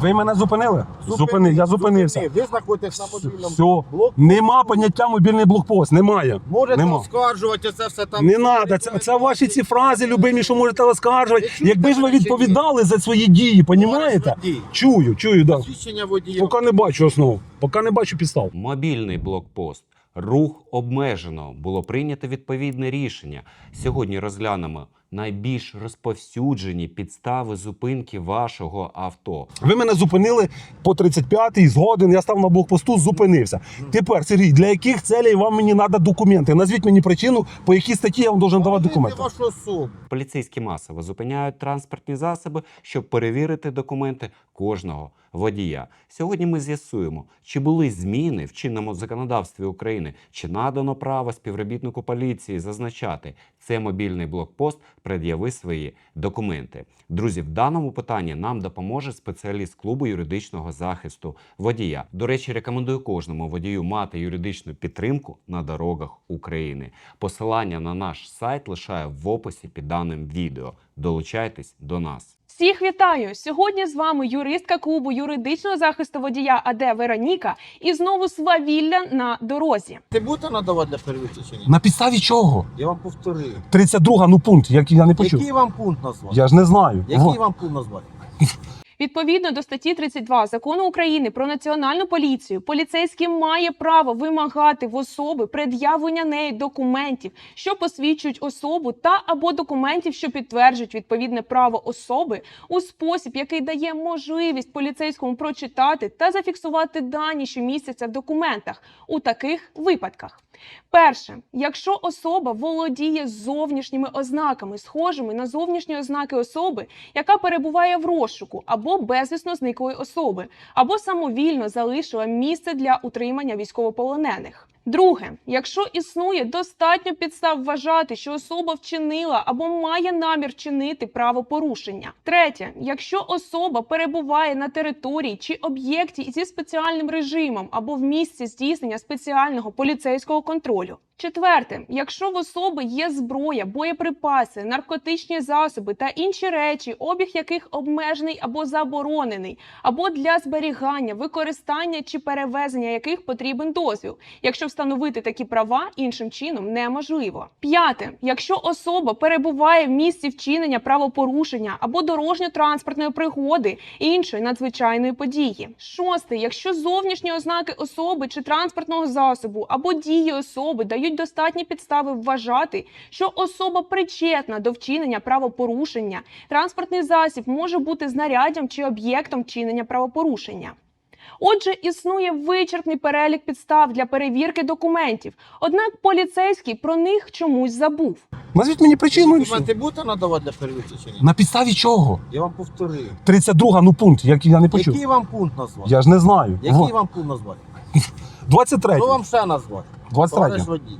Ви мене зупинили? Зупинив, я зупинився. зупинив. Ви знаходитесь на мобільному Все. блоку. Нема поняття мобільний блокпост. Немає. Можете Нема. оскаржувати це все там. Не треба. Це, це ваші ці фрази, любимі, що можете оскаржувати. Чуєте Якби ж ви мене чи ні? відповідали за свої дії, понімаєте? Водій. Чую, чую, да. Свідчення водія. Поки не бачу основ. Поки не бачу підстав. Мобільний блокпост. Рух обмежено. Було прийнято відповідне рішення. Сьогодні розглянемо найбільш розповсюджені підстави зупинки вашого авто. Ви мене зупинили по 35-й, згоден, я став на блокпосту, зупинився. Тепер, Сергій, для яких целей вам мені треба документи? Назвіть мені причину, по якій статті я вам должен давати документи. Поліцейські масово зупиняють транспортні засоби, щоб перевірити документи кожного водія. Сьогодні ми з'ясуємо, чи були зміни в чинному законодавстві України, чи надано право співробітнику поліції зазначати це мобільний блокпост, пред'яви свої документи. Друзі, в даному питанні нам допоможе спеціаліст клубу юридичного захисту водія. До речі, рекомендую кожному водію мати юридичну підтримку на дорогах України. Посилання на наш сайт лишаю в описі під даним відео. Долучайтесь до нас. Всіх вітаю! Сьогодні з вами юристка клубу юридичного захисту водія АД Вероніка і знову свавілля на дорозі. Ти будете надавати для перевірки чи ні? На підставі чого? Я вам повторив. 32 ну пункт, як я не почув. Який вам пункт назвати? Я ж не знаю. Який Во. вам пункт назвати? Відповідно до статті 32 закону України про національну поліцію, поліцейський має право вимагати в особи пред'явлення неї документів, що посвідчують особу, та або документів, що підтверджують відповідне право особи у спосіб, який дає можливість поліцейському прочитати та зафіксувати дані, що містяться в документах у таких випадках. Перше, якщо особа володіє зовнішніми ознаками, схожими на зовнішні ознаки особи, яка перебуває в розшуку або безвісно зниклої особи, або самовільно залишила місце для утримання військовополонених. Друге, якщо існує достатньо підстав вважати, що особа вчинила або має намір вчинити правопорушення. Третє, якщо особа перебуває на території чи об'єкті зі спеціальним режимом або в місці здійснення спеціального поліцейського контролю. Четверте, якщо в особи є зброя, боєприпаси, наркотичні засоби та інші речі, обіг яких обмежений або заборонений, або для зберігання, використання чи перевезення яких потрібен дозвіл, якщо встановити такі права іншим чином неможливо. П'яте, якщо особа перебуває в місці вчинення правопорушення або дорожньо-транспортної пригоди іншої надзвичайної події. Шосте, якщо зовнішні ознаки особи чи транспортного засобу або дії особи дають достатні підстави вважати, що особа причетна до вчинення правопорушення, транспортний засіб може бути знаряддям чи об'єктом вчинення правопорушення. Отже, існує вичерпний перелік підстав для перевірки документів. Однак поліцейський про них чомусь забув. Назвіть мені причину. і все. Документи будете надавати для перевірки чи ні? На підставі чого? Я вам повторив. 32 ну пункт, який я не почув. Який вам пункт назвати? Я ж не знаю. Який Во. вам пункт назвати? 23. Що вам ще назвати? 23. Водій.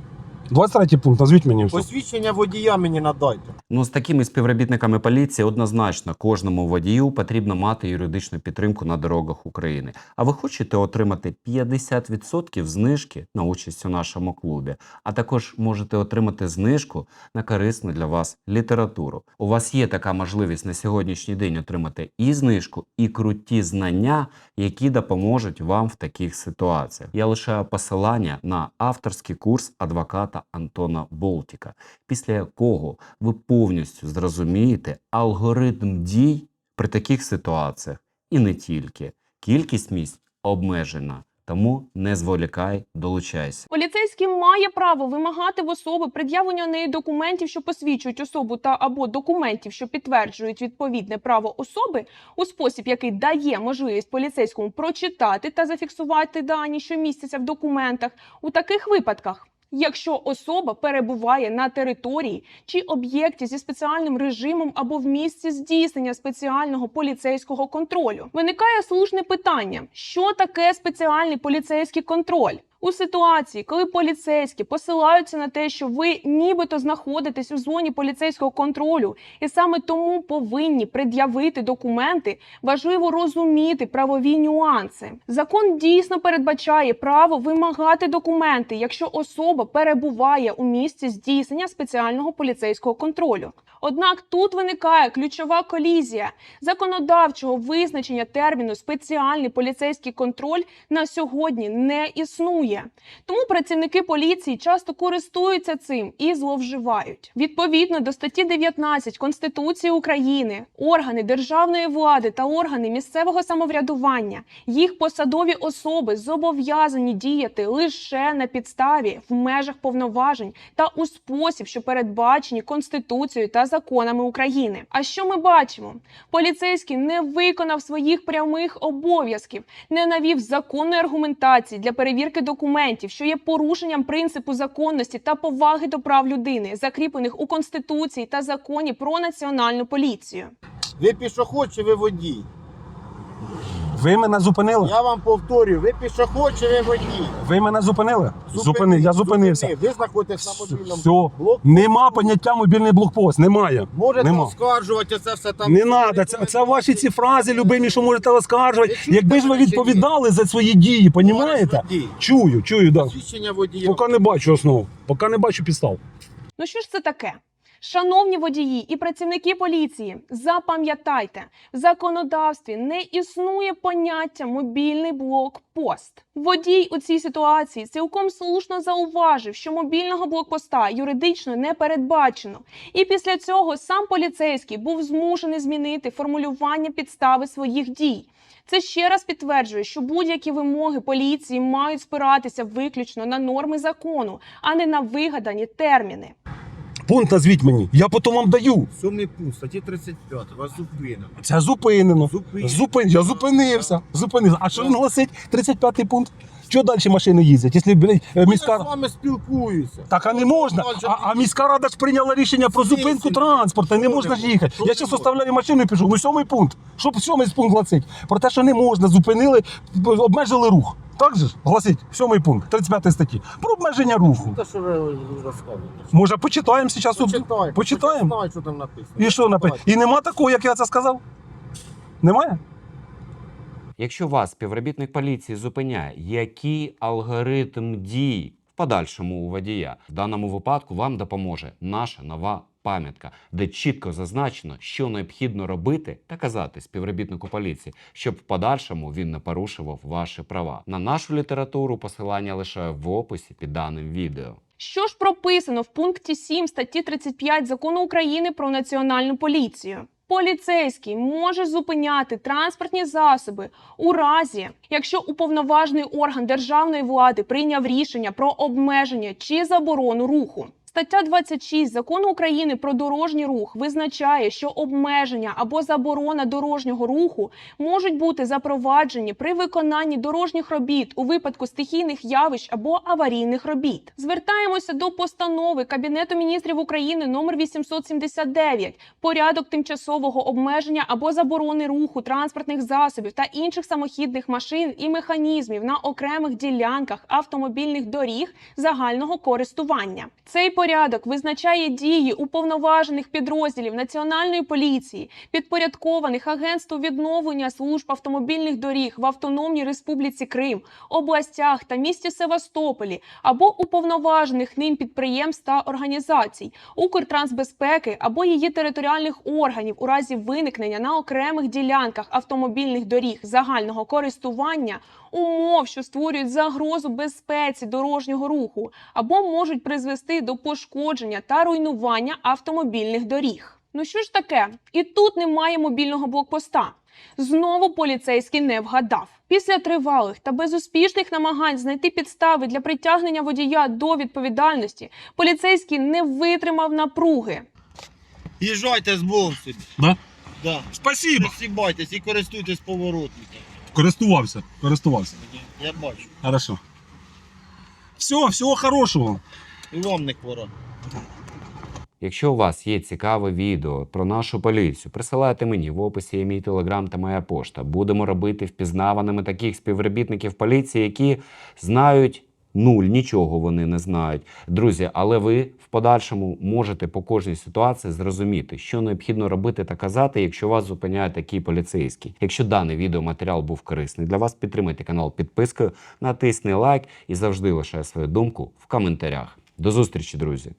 23 пункт, назвіть мені все. Посвідчення водія мені надайте. Ну, з такими співробітниками поліції однозначно кожному водію потрібно мати юридичну підтримку на дорогах України. А ви хочете отримати 50% знижки на участь у нашому клубі, а також можете отримати знижку на корисну для вас літературу. У вас є така можливість на сьогоднішній день отримати і знижку, і круті знання, які допоможуть вам в таких ситуаціях. Я лишаю посилання на авторський курс адвоката Антона Болтіка, після якого ви повністю зрозумієте алгоритм дій при таких ситуаціях і не тільки. Кількість місць обмежена, тому не зволікай, долучайся. Поліцейський має право вимагати в особи пред'явлення неї документів, що посвідчують особу, та або документів, що підтверджують відповідне право особи, у спосіб, який дає можливість поліцейському прочитати та зафіксувати дані, що містяться в документах, у таких випадках. Якщо особа перебуває на території чи об'єкті зі спеціальним режимом або в місці здійснення спеціального поліцейського контролю, виникає слушне питання: що таке спеціальний поліцейський контроль? У ситуації, коли поліцейські посилаються на те, що ви нібито знаходитесь у зоні поліцейського контролю, і саме тому повинні пред'явити документи, важливо розуміти правові нюанси. Закон дійсно передбачає право вимагати документи, якщо особа перебуває у місці здійснення спеціального поліцейського контролю. Однак тут виникає ключова колізія законодавчого визначення терміну спеціальний поліцейський контроль на сьогодні не існує. Тому працівники поліції часто користуються цим і зловживають. Відповідно до статті 19 Конституції України, органи державної влади та органи місцевого самоврядування, їх посадові особи зобов'язані діяти лише на підставі в межах повноважень та у спосіб, що передбачені Конституцією та законами України. А що ми бачимо? Поліцейський не виконав своїх прямих обов'язків, не навів законної аргументації для перевірки документів, що є порушенням принципу законності та поваги до прав людини, закріплених у Конституції та законі про національну поліцію. Ви пішоход чи ви водій? Ви мене зупинили? Я вам повторюю, ви пішоход чи ви водій? Ви мене зупинили? Зупини- Зупини, я зупинився. зупини. Ви знаходитесь на мобільному Все, блоку. нема поняття мобільний блокпост, немає. Можете Нема. оскаржувати це все там. Не треба, це, це ваші ці фрази любимі, що можете оскаржувати. Ви чуєте Якби ж ви мене чи ні? відповідали за свої дії, понімаєте? водій. Чую, чую, да. Посвідчення водія. Поки не бачу основ, поки не бачу підстав. Ну що ж це таке? Шановні водії і працівники поліції, запам'ятайте, в законодавстві не існує поняття мобільний блокпост. Водій у цій ситуації цілком слушно зауважив, що мобільного блокпоста юридично не передбачено. І після цього сам поліцейський був змушений змінити формулювання підстави своїх дій. Це ще раз підтверджує, що будь-які вимоги поліції мають спиратися виключно на норми закону, а не на вигадані терміни. Пункт назвіть мені, я потім вам даю. Сьомий пункт, статті 35. Вас зупинено. Це зупинено. Зупинено. Зупин... Я зупинився. Зупинився. А що він гласить? 35-й пункт. Чого далі машини їздять? Якщо блядь, Я міська з вами спілкуюся. Так, а не можна. А, а міська рада ж прийняла рішення про зупинку транспорту, не можна ж їхати. Я зараз оставляю машину і пишу. Ну сьомий пункт. Що сьомий пункт гласить? Про те, що не можна, зупинили, обмежили рух. Так же ж гласить сьомий пункт 35 статті. Про обмеження руху. Те, що ви розказуєте. Може, почитаємо зараз. тут? Почитайте. Почитаємо. Почитайте, що там написано. І що написано? І нема такого, як я це сказав? Немає? Якщо вас співробітник поліції зупиняє, який алгоритм дій в подальшому у водія, в даному випадку вам допоможе наша нова пам'ятка, де чітко зазначено, що необхідно робити та казати співробітнику поліції, щоб в подальшому він не порушував ваші права. На нашу літературу посилання лишаю в описі під даним відео. Що ж прописано в пункті 7 статті 35 закону України про національну поліцію? Поліцейський може зупиняти транспортні засоби у разі, якщо уповноважений орган державної влади прийняв рішення про обмеження чи заборону руху. Стаття 26 закону України про дорожній рух визначає, що обмеження або заборона дорожнього руху можуть бути запроваджені при виконанні дорожніх робіт у випадку стихійних явищ або аварійних робіт. Звертаємося до постанови Кабінету міністрів України номер 879 порядок тимчасового обмеження або заборони руху транспортних засобів та інших самохідних машин і механізмів на окремих ділянках автомобільних доріг загального користування. Цей порядок визначає дії уповноважених підрозділів Національної поліції, підпорядкованих Агентству відновлення служб автомобільних доріг в Автономній Республіці Крим, областях та місті Севастополі або уповноважених ним підприємств та організацій, Укртрансбезпеки або її територіальних органів у разі виникнення на окремих ділянках автомобільних доріг загального користування умов, що створюють загрозу безпеці дорожнього руху, або можуть призвести до пошкодження та руйнування автомобільних доріг. Ну що ж таке? І тут немає мобільного блокпоста. Знову поліцейський не вгадав. Після тривалих та безуспішних намагань знайти підстави для притягнення водія до відповідальності, поліцейський не витримав напруги. Їжджайте з Богом собі. Да? Да. Спасибо. Присібайтесь і користуйтесь поворотником. Користувався, користувався. Я бачу. Хорошо. Все, всього хорошого. І вам не хвора. Якщо у вас є цікаве відео про нашу поліцію, присилайте мені в описі є мій телеграм та моя пошта. Будемо робити впізнаваними таких співробітників поліції, які знають нуль, нічого вони не знають. Друзі, але ви в подальшому можете по кожній ситуації зрозуміти, що необхідно робити та казати, якщо вас зупиняє такий поліцейський. Якщо даний відеоматеріал був корисний для вас, підтримайте канал підпискою, натисни лайк і завжди лишай свою думку в коментарях. До зустрічі, друзі!